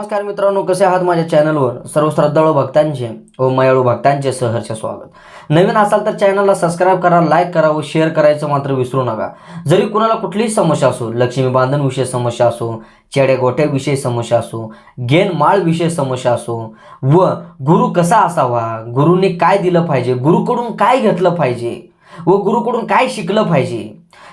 नमस्कार मित्रांनो कसे आहात माझ्या चॅनलवर? सर्व श्रद्धाळू भक्तांचे व मयाळू भक्तांचे सहर्ष स्वागत. नवीन असाल तर चॅनलला सबस्क्राईब करा लाईक करा व शेअर करायचं मात्र विसरू नका. जरी कुणाला कुठलीही समस्या असो लक्ष्मी बांधणविषय समस्या असो चेड्या समस्या असो गेन माळविषय समस्या असो व गुरु कसा असावा गुरुने काय दिलं पाहिजे गुरुकडून काय घेतलं पाहिजे व गुरुकडून काय शिकलं पाहिजे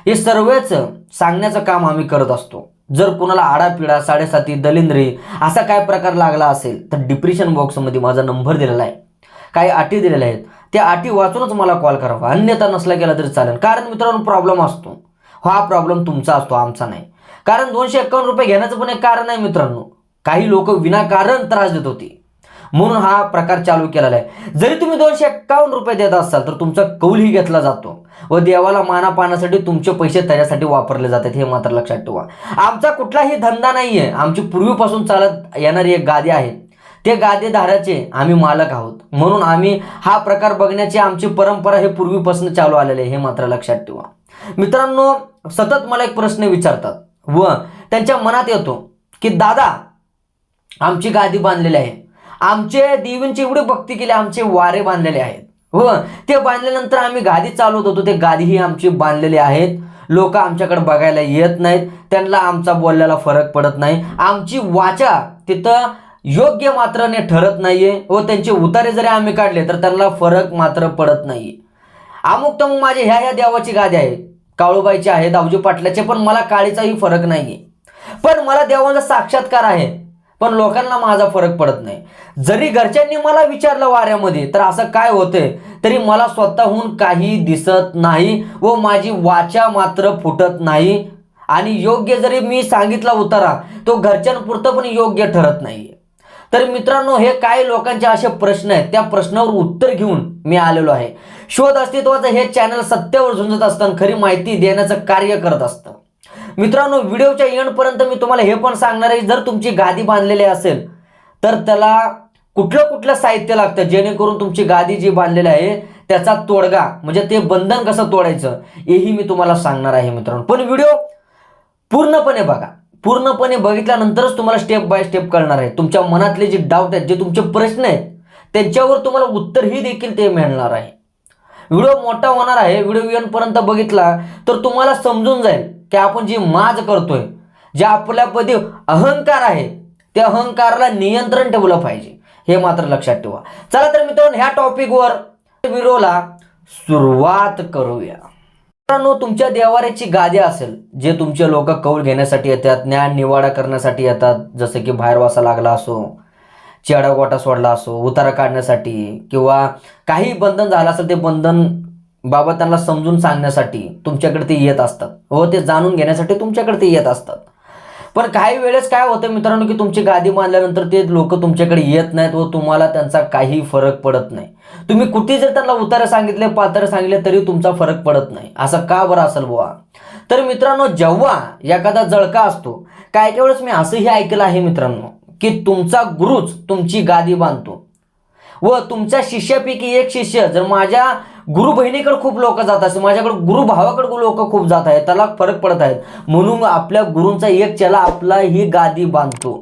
हे सर्वच सांगण्याचं काम आम्ही करत असतो. जर कुणाला आडापिडा साडेसाती दलिंद्री असा काय प्रकार लागला असेल तर डिप्रेशन बॉक्समध्ये माझा नंबर दिलेला आहे. काही अटी दिलेल्या आहेत. त्या अटी वाचूनच मला कॉल करावा. अन्यथा नसला गेला तरी चालेल. कारण मित्रांनो प्रॉब्लेम असतो. हा प्रॉब्लेम तुमचा असतो आमचा नाही. कारण दोनशे एक्कावन्न रुपये घेण्याचं पण एक कारण आहे मित्रांनो. काही लोक विनाकारण त्रास देत होते. म्हणून हा प्रकार चालू केलेला आहे. जरी तुम्ही दोनशे एक्कावन्न रुपये देत असाल तर तुमचा कौलही घेतला जातो व देवाला माना पाहण्यासाठी तुमचे पैसे त्याच्यासाठी वापरले जातात हे मात्र लक्षात ठेवा. आमचा कुठलाही धंदा नाही आहे आमची पूर्वीपासून चालत येणारी एक गादी आहे. ते गादेधाराचे आम्ही मालक आहोत. म्हणून आम्ही हा प्रकार बघण्याची आमची परंपरा हे पूर्वीपासून चालू आलेले आहे हे मात्र लक्षात ठेवा. मित्रांनो सतत मला एक प्रश्न विचारतात व त्यांच्या मनात येतो की दादा आमची गादी बांधलेली आहे. आमचे देवींची एवढी भक्ती केली आमचे वारे बांधलेले आहेत. हो ते बांधल्यानंतर आम्ही गादी चालवत होतो ते गादीही आमची बांधलेली आहेत. लोक आमच्याकडे बघायला येत नाहीत त्यांना आमचा बोलल्याला फरक पडत नाही. आमची वाचा तिथं योग्य मात्राने ठरत नाहीये. व त्यांचे उतारे जरी आम्ही काढले तर त्यांना फरक मात्र पडत नाहीये. अमुक तर मग माझे ह्या ह्या देवाची गादी आहे काळूबाईची आहे दावजी पाटलाचे पण मला काळीचाही फरक नाहीये. पण मला देवाचा साक्षात्कार आहे. पण लोकांना माझा फरक पडत नाही. जरी घरच्यांनी मला विचारलं वाऱ्यामध्ये तर असं काय होतंय? तरी मला स्वतःहून काही दिसत नाही व माझी वाचा मात्र फुटत नाही. आणि योग्य जरी मी सांगितला उतारा तो घरच्यांपुरतं पण योग्य ठरत नाही. तर मित्रांनो हे काय लोकांचे असे प्रश्न आहेत? त्या प्रश्नावर उत्तर घेऊन मी आलेलो आहे. शोध अस्तित्वाचं हे चॅनल सत्यावर झुंजत असताना खरी माहिती देण्याचं कार्य करत असतं. मित्रांनो व्हिडिओच्या एंडपर्यंत मी तुम्हाला हे पण सांगणार आहे जर तुमची गादी बांधलेली असेल तर त्याला कुठलं कुठलं साहित्य लागतं? जेणेकरून तुमची गादी जी बांधलेली आहे त्याचा तोडगा म्हणजे ते बंधन कसं तोडायचं हेही मी तुम्हाला सांगणार आहे मित्रांनो. पण व्हिडिओ पूर्णपणे बघा. पूर्णपणे बघितल्यानंतरच तुम्हाला स्टेप बाय स्टेप कळणार आहे. तुमच्या मनातले जे डाऊट आहेत जे तुमचे प्रश्न आहेत त्यांच्यावर तुम्हाला उत्तरही देखील ते मिळणार आहे. व्हिडिओ मोठा होणार आहे व्हिडिओ एंडपर्यंत बघितला तर तुम्हाला समजून जाईल. की आपण जी माज करतोय जे आपल्यामध्ये अहंकार आहे त्या अहंकाराला नियंत्रण ठेवलं पाहिजे. हे मात्र लक्षात ठेवा. चला तर मित्रांनो ह्या टॉपिकवर व्हिडिओला सुरुवात करूया. मित्रांनो तुमच्या देवाऱ्याची गादी असेल जे तुमचे लोक कौल घेण्यासाठी येतात ज्ञान निवाडा करण्यासाठी येतात जसं की बाहेर वासा लागला असो चेडा गोटा सोडला असो उतारा काढण्यासाठी किंवा काही बंधन झालं असेल ते बंधन बाबा त्यांना समजून सांगण्यासाठी तुमच्याकडे ते येत असतात. व ते जाणून घेण्यासाठी तुमच्याकडे ते येत असतात. पण काही वेळेस काय होतं मित्रांनो की तुमची गादी मानल्यानंतर ते लोक तुमच्याकडे येत नाहीत व तुम्हाला त्यांचा काही फरक पडत नाही. तुम्ही कुठे जर त्यांना उतारे सांगितले पात्र सांगितले तरी तुमचा फरक पडत नाही. असं का बरं असेल बुवा? तर मित्रांनो जेव्हा एखादा जळका असतो काय काय वेळेस मी असंही ऐकलं आहे मित्रांनो की तुमचा गुरुच तुमची गादी बांधतो. व तुमच्या शिष्यापैकी एक शिष्य जर माझ्या गुरु बहिणीकडे खूप लोक जात असतात माझ्याकडे गुरु भावाकडे लोक खूप जात आहेत त्याला फरक पडत आहेत. म्हणून आपल्या गुरूंचा एक चला आपला ही गादी बांधतो.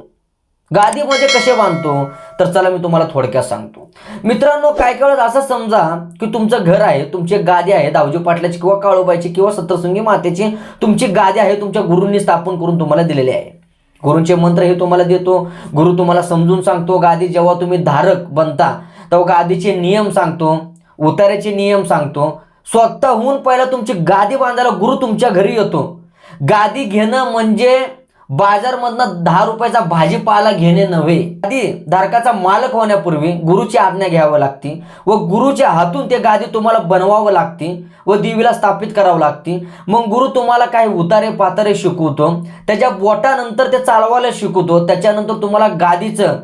गादी म्हणजे कसे बांधतो? तर चला मी तुम्हाला थोडक्यात सांगतो. मित्रांनो काय काय वेळेस असं समजा की तुमचं घर आहे तुमची गादी आहे दावजी पाटलाची किंवा काळोबाईची किंवा सत्रसंगी मातेची तुमची गादी आहे तुमच्या गुरूंनी स्थापन करून तुम्हाला दिलेली आहे. गुरूंचे मंत्र हे तुम्हाला देतो. गुरु तुम्हाला समजून सांगतो. गादी जेव्हा तुम्ही धारक बनता तेव्हा गादीचे नियम सांगतो. उतार्याचे नियम सांगतो. स्वतःहून पहिला तुमची गादी बांधायला गुरु तुमच्या घरी येतो. गादी घेणं म्हणजे बाजारमधनं दहा रुपयाचा भाजीपाला घेणे नव्हे. गादी धारकाचा मालक होण्यापूर्वी गुरुची आज्ञा घ्यावी लागते व गुरुच्या हातून ते गादी तुम्हाला बनवावं लागते व देवीला स्थापित करावं लागते. मग गुरु तुम्हाला काही उतारे पातारे शिकवतो त्याच्या बोटानंतर ते चालवायला शिकवतो त्याच्यानंतर तुम्हाला गादीचं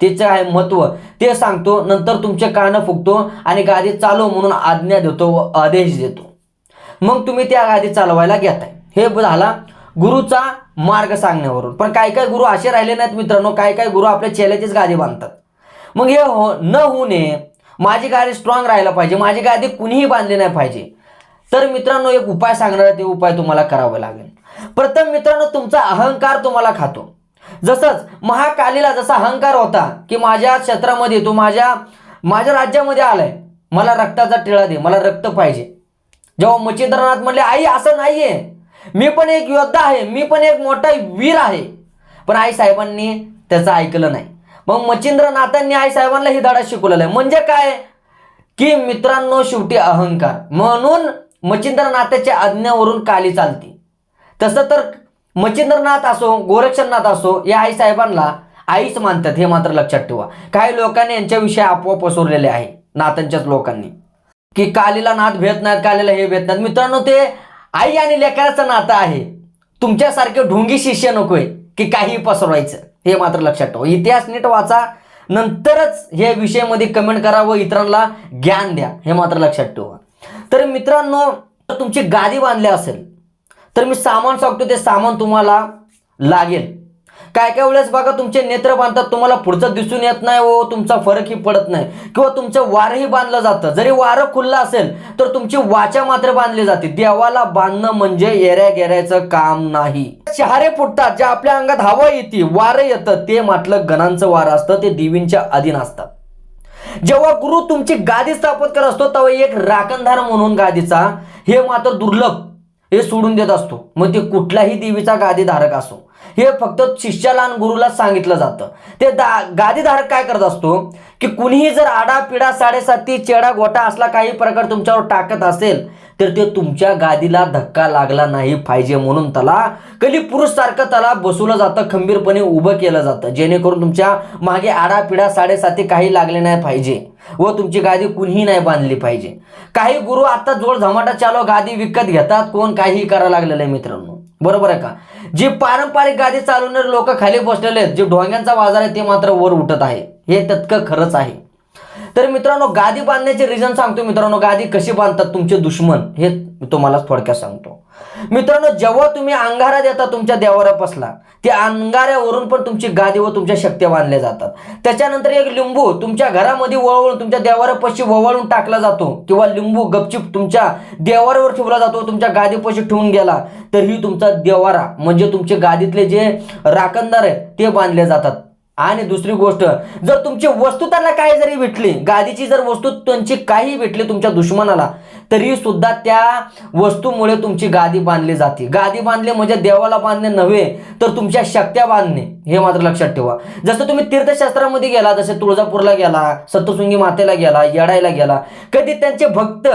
त्याचं आहे महत्त्व ते सांगतो नंतर तुमचे कानं फुकतो आणि गादी चालव म्हणून आज्ञा देतो व आदेश देतो. मग तुम्ही त्या गादी चालवायला घेताय. हे झाला गुरुचा मार्ग सांगण्यावरून. पण काय काय गुरु असे राहिले नाहीत मित्रांनो काय काय गुरु आपल्या चेल्याचीच गादी बांधतात. मग हे हो न होऊ नये माझी गादी स्ट्रॉंग राहायला पाहिजे माझी गादी कुणीही बांधली नाही पाहिजे. तर मित्रांनो एक उपाय सांगणार आहे ते उपाय तुम्हाला करावा लागेल. प्रथम मित्रांनो तुमचा अहंकार तुम्हाला खातो. जसंच महाकालीला जसा अहंकार होता की माझ्या क्षेत्रामध्ये तो माझ्या माझ्या राज्यामध्ये आलाय. मला रक्ताचा टिळा दे मला रक्त पाहिजे. जेव्हा मच्छिंद्रनाथ म्हणले आई असं नाहीये. मी पण एक योद्धा आहे मी पण एक मोठा वीर आहे. पण आई साहेबांनी त्याचं ऐकलं नाही. मग मच्छिंद्रनाथांनी आई साहेबांना ही धडा शिकवलेला आहे. म्हणजे काय? की मित्रांनो शेवटी अहंकार. म्हणून मच्छिंद्रनाथाच्या आज्ञावरून काली चालते. तसं तर मच्छिंद्रनाथ असो गोरक्षनाथ असो या आई साहेबांना आईच मानतात हे मात्र लक्षात ठेवा. काही लोकांनी यांच्याविषयी अफवा पसरलेले आहे नाथांच्याच लोकांनी. की कालीला नाथ भेट नाहीत कालीला हे भेट नाहीत. मित्रांनो ते आई आणि लेकराचं नातं आहे. तुमच्यासारखे ढोंगी शिष्य नकोय की काही पसरवायचं. हे मात्र लक्षात ठेवा. इतिहास नीट वाचा नंतरच हे विषयामध्ये कमेंट करा व इतरांना ज्ञान द्या. हे मात्र लक्षात ठेवा. तर मित्रांनो जर तुमची गादी बांधली असेल तर मी सामान सांगतो ते सामान तुम्हाला लागेल. काय काय वेळेस बघा तुमचे नेत्र बांधतात तुम्हाला पुढचं दिसून येत नाही व तुमचा फरकही पडत नाही. किंवा तुमचं वारही बांधलं जातं. जरी वारं खुल्लं असेल तर तुमची वाचा मात्र बांधली जाते. देवाला बांधणं म्हणजे येऱ्या गेऱ्याचं काम नाही. शहारे फुटतात जे आपल्या अंगात हवा येते वारं येतं. ते म्हटलं गणांचं वारं असतं ते देवींच्या अधीन असतात. जेव्हा गुरु तुमची गादी स्थापित करत असतो तेव्हा एक राखणधार म्हणून गादीचा हे मात्र दुर्लभ. हे सोडून देत असतो. मग ते कुठल्याही देवीचा गादीधारक असो. हे फक्त शिष्याला आणि गुरुला सांगितलं जातं. ते दा गादीधारक काय करत असतो? की कुणीही जर आडा पिडा साडेसाती चेडा गोटा असला काही प्रकार तुमच्यावर टाकत असेल तर ते तुमच्या गादीला धक्का लागला नाही पाहिजे म्हणून त्याला कली पुरुष सारखं त्याला बसवलं जातं खंबीरपणे उभं केलं जातं. जेणेकरून तुमच्या मागे आडापिडा साडेसाती काही लागले नाही पाहिजे व तुमची गादी कुणीही नाही बांधली पाहिजे. काही गुरु आता जोड झमाटा चालो गादी विकत घेतात कोण काहीही करायला लागलेलं आहे मित्रांनो. बरोबर आहे का? जी पारंपरिक गादी चालवणारे लोक खाली बसलेले आहेत जे ढोंग्यांचा बाजार आहे ते मात्र वर उठत आहे. हे तत्क खरंच आहे. तर मित्रांनो गादी बांधण्याचे रिझन सांगतो मित्रांनो गादी कशी बांधतात तुमचे दुश्मन? हे तुम्हाला थोडक्यात सांगतो. मित्रांनो जेव्हा तुम्ही अंगारा देता तुमच्या देवाऱ्यापासला त्या अंगाऱ्यावरून पण तुमची गादी व तुमच्या शक्त्या बांधल्या जातात. त्याच्यानंतर एक लिंबू तुमच्या घरामध्ये वळवळून तुमच्या देवाऱ्यापाशी वळवळून टाकला जातो किंवा लिंबू गपचिप तुमच्या देवाऱ्यावर ठेवला जातो तुमच्या गादीपाशी ठेवून गेला तर ही तुमचा देवारा म्हणजे तुमचे गादीतले जे राखणदार आहेत ते बांधले जातात. आणि दुसरी गोष्ट जर तुमची वस्तू त्यांना काही जरी भेटली गादीची जर वस्तू त्यांची काही भेटली तुमच्या दुश्मनाला तरी सुद्धा त्या वस्तूमुळे तुमची गादी बांधली जाते. गादी बांधली म्हणजे देवाला बांधणे नव्हे तर तुमच्या शक्त्या बांधणे हे मात्र लक्षात ठेवा. जसं तुम्ही तीर्थशास्त्रामध्ये गेला जसे तुळजापूरला गेला सप्तशृंगी मातेला गेला येडायला गेला कधी त्यांचे भक्त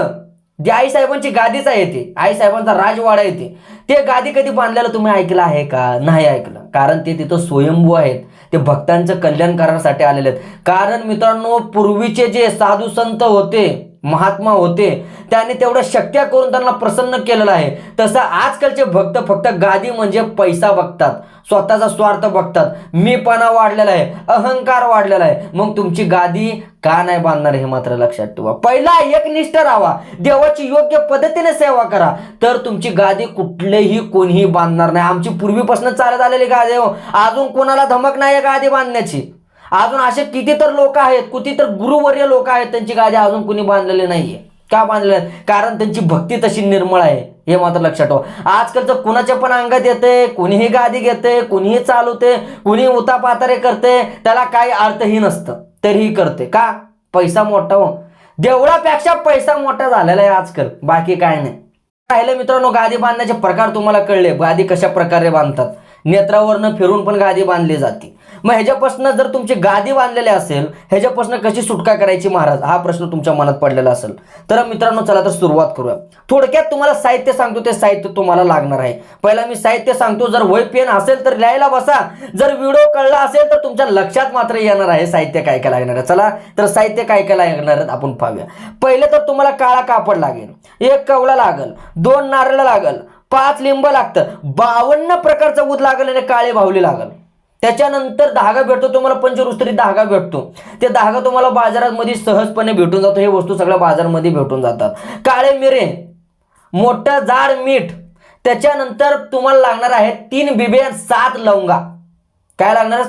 जे आई साहेबांची गादीच आहे ते आई साहेबांचा राजवाडा येते. ते गादी कधी बांधलेलं तुम्ही ऐकलं आहे का? नाही ऐकलं. कारण ते तिथं स्वयंभू आहेत. ते भक्तांचं कल्याण करण्यासाठी आलेले आहेत. कारण मित्रांनो पूर्वीचे जे साधू संत होते महात्मा होते. त्याने तेवढं शक्य करून त्यांना प्रसन्न केलेलं आहे. तसं आजकालचे भक्त फक्त गादी म्हणजे पैसा बघतात. स्वतःचा स्वार्थ बघतात. मीपणा वाढलेला आहे. अहंकार वाढलेला आहे. मग तुमची गादी का नाही बांधणार हे मात्र लक्षात ठेवा. पहिला एकनिष्ठ राहा. देवाची योग्य पद्धतीने सेवा करा. तर तुमची गादी कुठलेही कोणीही बांधणार नाही. आमची पूर्वीपासून चालत आलेली गादी हो. अजून कोणाला धमक नाही आहे गादी बांधण्याची. अजून असे किती तर लोक आहेत किती तर गुरुवर्य लोक आहेत त्यांची गादी अजून कुणी बांधलेली नाहीये. का बांधलेले? कारण त्यांची भक्ती तशी निर्मळ आहे हे मात्र लक्षात ठेवा. आजकालचं कुणाच्या पण अंगात येते कुणीही गादी घेते कुणीही चालवते कुणी उतापातारे करते त्याला काही अर्थही नसतं तरीही करते. का? पैसा मोठा हो. देवळापेक्षा पैसा मोठा झालेला आहे आजकाल बाकी काय नाही. राहिले मित्रांनो गादी बांधण्याचे प्रकार तुम्हाला कळले. गादी कशा प्रकारे बांधतात? नेत्रावरनं फिरून पण गादी बांधली जाते. मग ह्याच्यापासून जर तुमची गादी बांधलेली असेल ह्याच्यापासून कशी सुटका करायची महाराज? हा प्रश्न तुमच्या मनात पडलेला असेल. तर मित्रांनो चला तर सुरुवात करूया. थोडक्यात तुम्हाला साहित्य सांगतो ते साहित्य तुम्हाला लागणार आहे. पहिला मी साहित्य सांगतो जर वय पेन असेल तर लिहायला बसा. जर व्हिडिओ कळला असेल तर तुमच्या लक्षात मात्र येणार आहे साहित्य काय काय लागणार आहे. चला तर साहित्य काय काय लागणार आहेत आपण पाहूया. पहिले तर तुम्हाला काळा कापड लागेल. एक कवळा लागल दोन नारळ लागल पाच लिंब लागतं. बावन्न प्रकारचं ऊद लागल आणि काळे भावले लागल. त्याच्यानंतर धागा भेटतो तुम्हाला पंचरुस्तरी धागा भेटतो. ते धागा तुम्हाला बाजारामध्ये सहजपणे भेटून जातो. हे वस्तू सगळ्या बाजारमध्ये भेटून जातात. काळे मिरे मोठं जाड मीठ त्याच्यानंतर तुम्हाला लागणार आहे तीन बिबे सात लवंगा. काय लागणार?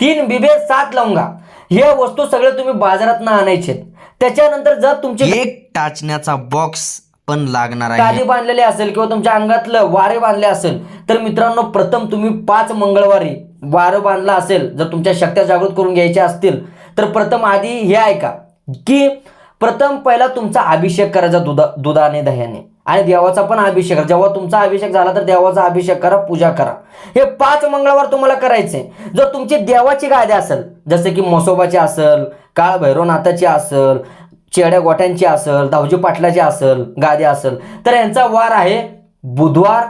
तीन बिबे सात लवंगा. हे वस्तू सगळे तुम्ही बाजारात आणायचे त्याच्यानंतर जर तुमची एक टाचण्याचा बॉक्स पण लागणार आहे. गादी बांधलेली असेल किंवा तुमच्या अंगातलं वारे बांधले असेल तर मित्रांनो प्रथम तुम्ही पाच मंगळवारी वारं बांधलं असेल जर तुमच्या शक्त्या जागृत करून घ्यायच्या असतील तर प्रथम आधी हे ऐका की प्रथम पहिला तुमचा अभिषेक करायचा दुधा दुधाने दह्याने आणि देवाचा पण अभिषेक करा. जेव्हा तुमचा अभिषेक झाला तर देवाचा अभिषेक करा पूजा करा. हे पाच मंगळवार तुम्हाला करायचे जर तुमची देवाची गादी असेल जसे की मसोबाची असेल काळ भैरवनाथाची असेल चेड्या गोट्यांची असेल धावजी पाटलाची असेल गादी असेल तर यांचा वार आहे बुधवार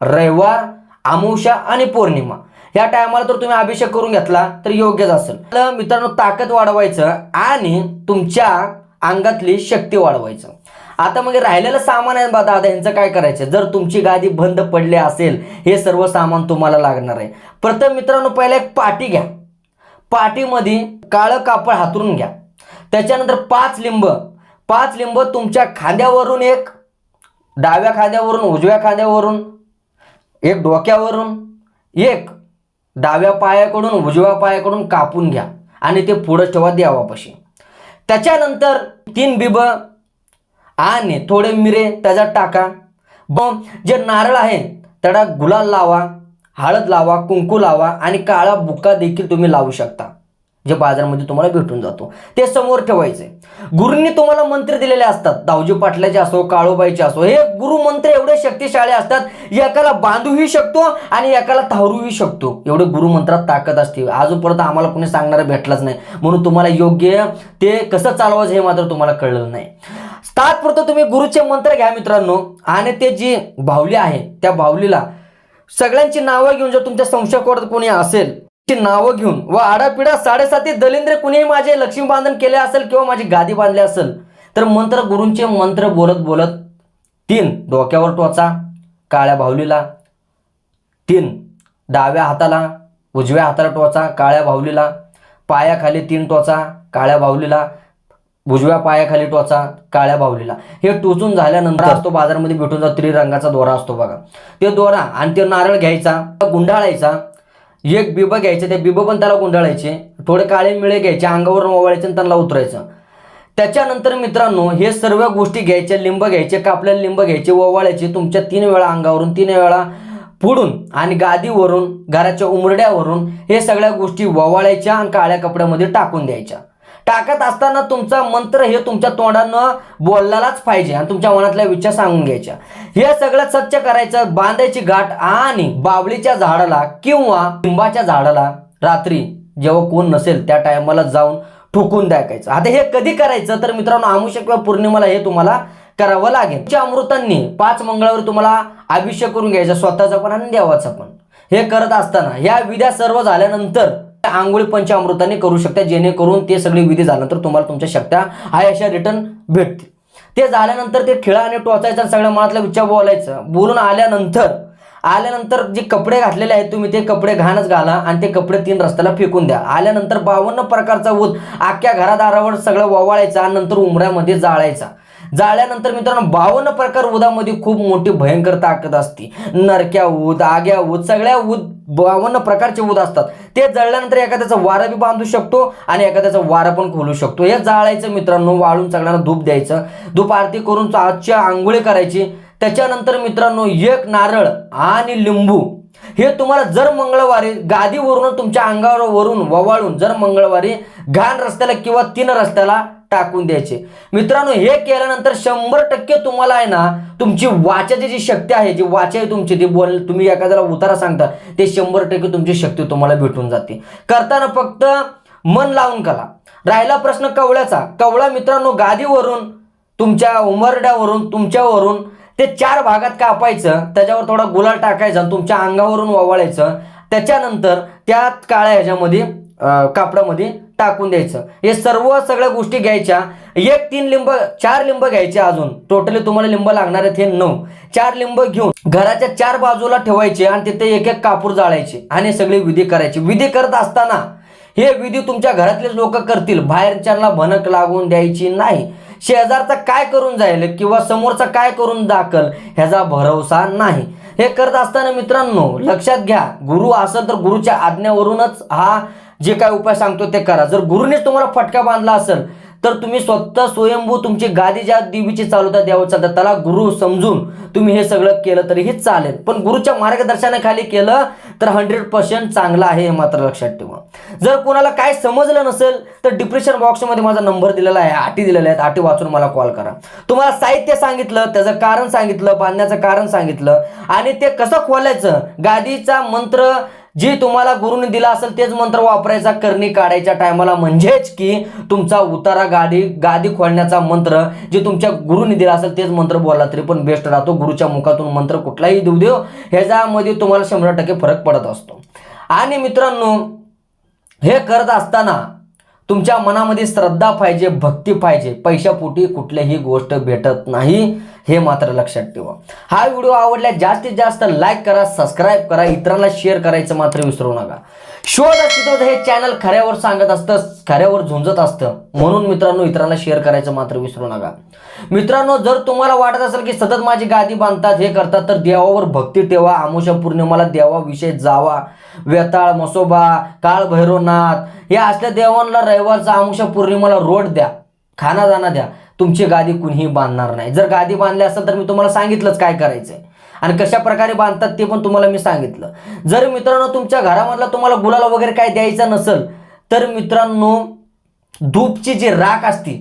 रविवार अमावस्या आणि पौर्णिमा. या टायमाला जर तुम्ही अभिषेक करून घेतला तर योग्यच असेल. तर मित्रांनो ताकद वाढवायचं आणि तुमच्या अंगातली शक्ती वाढवायचं. आता मग राहिलेलं सामान आहे बा दादा यांचं काय करायचं? जर तुमची गादी बंद पडली असेल हे सर्व सामान तुम्हाला लागणार आहे. प्रथम मित्रांनो पहिला एक पाटी घ्या. पाटीमध्ये काळं कापड हातरून घ्या. त्याच्यानंतर पाच लिंब. पाच लिंब तुमच्या खांद्यावरून एक डाव्या खांद्यावरून उजव्या खांद्यावरून एक डोक्यावरून एक डाव्या पायाकडून उजव्या पायाकडून कापून घ्या आणि ते पुढं ठेवा देवापाशी. त्याच्यानंतर तीन बिब आणि थोडे मिरे त्याच्यात टाका. ब जे नारळ आहे त्याला गुलाल लावा हळद लावा कुंकू लावा आणि काळा बुक्का देखील तुम्ही लावू शकता. जे बाजारामध्ये तुम्हाला भेटून जातो. ते समोर ठेवायचे. गुरूंनी तुम्हाला मंत्र दिलेले असतात. दावजी पाटलाचे असो काळोबाईचे असो हे गुरुमंत्र एवढे शक्तिशाळी असतात एकाला बांधूही शकतो आणि एकाला थारूही शकतो. एवढे गुरुमंत्रात ताकद असते. अजूनपर्यंत आम्हाला कोणी सांगणारा भेटलाच नाही. म्हणून तुम्हाला योग्य ते कसं चालवायचं हे मात्र तुम्हाला कळलं नाही. तात्पुरतं तुम्ही गुरुचे मंत्र घ्या मित्रांनो. आणि ते जी बाहुली आहे त्या बाहुलीला सगळ्यांची नावं घेऊन जर तुमच्या संशयाकडे कोणी असेल नावं घेऊन व आडापिडा साडेसाती दलिंद्र कुणीही माझे लक्ष्मी बांधन केले असेल किंवा माझी गादी बांधली असेल तर मंत्र गुरूंचे मंत्र बोलत बोलत तीन डोक्यावर टोचा काळ्या बाहुलीला. तीन डाव्या हाताला उजव्या हाताला टोचा काळ्या बाहुलीला. पायाखाली तीन टोचा काळ्या बाहुलीला. उजव्या पायाखाली टोचा काळ्या बाहुलीला. हे टोचून झाल्यानंतर असतो बाजारामध्ये भेटून जातो त्रिरंगाचा दोरा असतो बघा. ते दोरा आणि ते नारळ घ्यायचा गुंडाळायचा एक बिबं घ्यायचं ते बिबं पण त्याला गुंडाळायचे. थोडे काळे मिळे घ्यायचे अंगावर ओवाळायचे आणि त्यांना उतरायचं. त्याच्यानंतर मित्रांनो हे सर्व गोष्टी घ्यायच्या लिंब घ्यायचे कापलेले लिंब घ्यायचे ओवाळायचे तुमच्या तीन वेळा अंगावरून तीन वेळा पुढून आणि गादीवरून घराच्या उमरड्यावरून हे सगळ्या गोष्टी ववाळायच्या आणि काळ्या कपड्यामध्ये टाकून द्यायच्या. टाकत असताना तुमचा मंत्र हे तुमच्या तोंडानं बोललाच पाहिजे आणि तुमच्या मनातल्या विचार सांगून घ्यायच्या. हे सगळं स्वच्छ करायचं बांधायची गाठ आणि बावळीच्या झाडाला किंवा लिंबाच्या झाडाला रात्री जेव्हा कोण नसेल त्या टायमाला जाऊन ठोकून टाकायचं आता हे कधी करायचं? तर मित्रांनो आमुष्य किंवा पौर्णिमाला हे तुम्हाला करावं लागेल. तुमच्या अमृतांनी पाच मंगळावर तुम्हाला अभिषेक करून घ्यायचा स्वतःचा पण आणि देवाचा पण. हे करत असताना ह्या विद्या सर्व झाल्यानंतर आंघोळी पंचामृताने करू शकता जेणेकरून ते सगळे विधी झाल्यानंतर तुम्हाला तुमच्या शक्त्या आहे अशा रिटर्न भेटतील. ते झाल्यानंतर ते खिळा आणि टोचायचं आणि सगळ्या मनातला विचार बोलायचं. बोलून आल्यानंतर आल्यानंतर जे कपडे घातलेले आहेत तुम्ही ते कपडे घाणच घाला आणि ते कपडे तीन रस्त्याला फेकून द्या. आल्यानंतर बावन्न प्रकारचा ऊद अख्ख्या घरादारावर सगळं ववाळायचा आणि नंतर उमऱ्यामध्ये जाळायचा. जाळल्यानंतर मित्रांनो बावन्न प्रकार उदामध्ये खूप मोठी भयंकर ताकद असते. नरक्या ऊद आग्या ऊद सगळ्या ऊद बावन्न प्रकारचे ऊद असतात. ते जळल्यानंतर एखाद्याचा वारा बी बांधू शकतो आणि एखाद्याचा वारा पण खोलू शकतो. हे जाळायचं मित्रांनो वाळून सगळ्यांना धूप द्यायचं. धूप आरती करून आजच्या आंघोळी करायची. त्याच्यानंतर मित्रांनो एक नारळ आणि लिंबू हे तुम्हाला जर मंगळवारी गादीवरून तुमच्या अंगावर वरून ववाळून जर मंगळवारी घाण रस्त्याला किंवा तीन रस्त्याला टाकून द्यायचे. मित्रांनो हे केल्यानंतर शंभर टक्के तुम्हाला आहे ना तुमची वाचाची जी शक्ती आहे जी वाचा आहे तुमची ती बोल तुम्ही एखाद्याला उतारा सांगता ते शंभर टक्के तुमची शक्ती तुम्हाला भेटून जाते. करताना फक्त मन लावून करा. राहिला प्रश्न कवळ्याचा. कवळा मित्रांनो गादीवरून तुमच्या उमरड्यावरून तुमच्यावरून ते चार भागात कापायचं त्याच्यावर थोडा गुलाल टाकायचा तुमच्या अंगावरून ओवाळायचं. त्याच्यानंतर त्या काळ्या ह्याच्यामध्ये कापडामध्ये टाकून द्यायचं. हे सर्व सगळ्या गोष्टी घ्यायच्या. एक तीन लिंब चार लिंब घ्यायचे अजून. टोटली तुम्हाला लिंब लागणार आहेत हे नऊ. चार लिंब घेऊन घराच्या चार बाजूला ठेवायचे आणि तिथे एक एक कापूर जाळायचे आणि सगळी विधी करायची. विधी करत असताना हे विधी तुमच्या घरातलेच लोक करतील. बाहेरच्यांना भनक लागून द्यायची नाही. शेजारचा काय करून जाईल किंवा समोरचा काय करून दाखल ह्याचा भरोसा नाही. हे करत असताना मित्रांनो लक्षात घ्या गुरु असेल तर गुरुच्या आज्ञेवरूनच हा जे काय उपाय सांगतो ते करा. जर गुरुनेच तुम्हाला फटका बांधला असेल तर तुम्ही स्वतः स्वयंभू तुमची गादी ज्या देवीची चालवता द्यावं चालतात त्याला गुरु समजून तुम्ही हे सगळं केलं तरीही चालेल. पण गुरुच्या मार्गदर्शनाखाली केलं तर हंड्रेड पर्सेंट चांगलं आहे हे मात्र लक्षात ठेवा. जर कोणाला काय समजलं नसेल तर डिप्रेशन बॉक्समध्ये माझा नंबर दिलेला आहे आटी दिलेल्या आहेत आटी वाचून मला कॉल करा. तुम्हाला साहित्य सांगितलं त्याचं कारण सांगितलं बांधण्याचं कारण सांगितलं आणि ते कसं खोलायचं? गादीचा मंत्र जे तुम्हाला गुरुने दिला असेल तेच मंत्र वापरायचा करणी काढायच्या टायमाला. म्हणजेच की तुमचा उतारा गाडी गादी खोलण्याचा मंत्र जे तुमच्या गुरुने दिला असेल तेच मंत्र बोलला तरी पण बेस्ट राहतो. गुरुच्या मुखातून मंत्र कुठलाही देऊ देऊ ह्याच्यामध्ये तुम्हाला शंभर टक्के फरक पडत असतो. आणि मित्रांनो हे करत असताना तुमच्या मनामध्ये श्रद्धा पाहिजे भक्ती पाहिजे. पैशापोटी कुठलीही गोष्ट भेटत नाही हे मात्र लक्षात ठेवा. हा व्हिडिओ आवडला जास्तीत जास्त लाईक करा सबस्क्राईब करा इतरांना शेअर करायचं मात्र विसरू नका. शोध अस्तित्वाचं हे चॅनल खऱ्यावर सांगत असतं खऱ्यावर झुंजत असतं. म्हणून मित्रांनो इतरांना शेअर करायचं मात्र विसरू नका. मित्रांनो जर तुम्हाला वाटत असेल की सतत माझी गादी बांधतात हे करतात तर देवावर भक्ती ठेवा. आमोशा पौर्णिमाला देवाविषयी जावा. वेताळ मसोबा काळ भैरवनाथ या असल्या देवांना रविवारचा आमुषा पौर्णिमाला रोड द्या. खाना जाना द्या. तुमची गादी कुणीही बांधणार नाही. जर गादी बांधली असेल तर मी तुम्हाला सांगितलंच काय करायचंय. आणि कशा प्रकारे बांधतात ते पण तुम्हाला मी सांगितलं. जर मित्रांनो तुमच्या घरामधला तुम्हाला गुलाला वगैरे काय द्यायचा नसेल तर मित्रांनो धूपची जी राख असते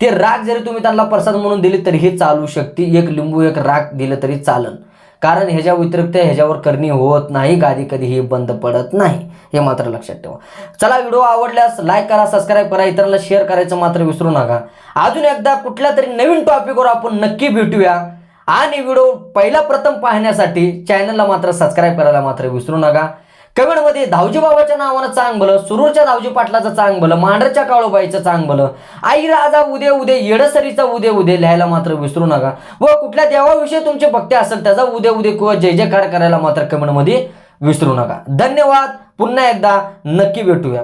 ते राख जरी तुम्ही त्यांना प्रसाद म्हणून दिली तरीही चालू शकते. एक लिंबू एक राख दिलं तरी चालन. कारण ह्याच्या व्यतिरिक्त ह्याच्यावर करणी होत नाही गादी कधीही बंद पडत नाही. हे मात्र लक्षात ठेवा. चला व्हिडिओ आवडल्यास लाईक करा सबस्क्राईब करा इतरांना शेअर करायचं मात्र विसरू नका. अजून एकदा कुठल्या तरी नवीन टॉपिकवर आपण नक्की भेटूया. आणि व्हिडिओ पहिला प्रथम पाहण्यासाठी चॅनलला मात्र सबस्क्राईब करायला मात्र विसरू नका. कमेंटमध्ये धावजी बाबाच्या नावानं चांग भलं सुरूरच्या धावजी पाटलाचं चांग भलं मांढरच्या काळोबाईचं चांग भलं आई राजा उदे उदे येडसरीचा उदे उदे लिहायला मात्र विसरू नका. व कुठल्या देवाविषयी तुमची भक्ती असेल त्याचा उदे उदे किंवा जय जयकार करायला मात्र कमेंटमध्ये विसरू नका. धन्यवाद. पुन्हा एकदा नक्की भेटूया.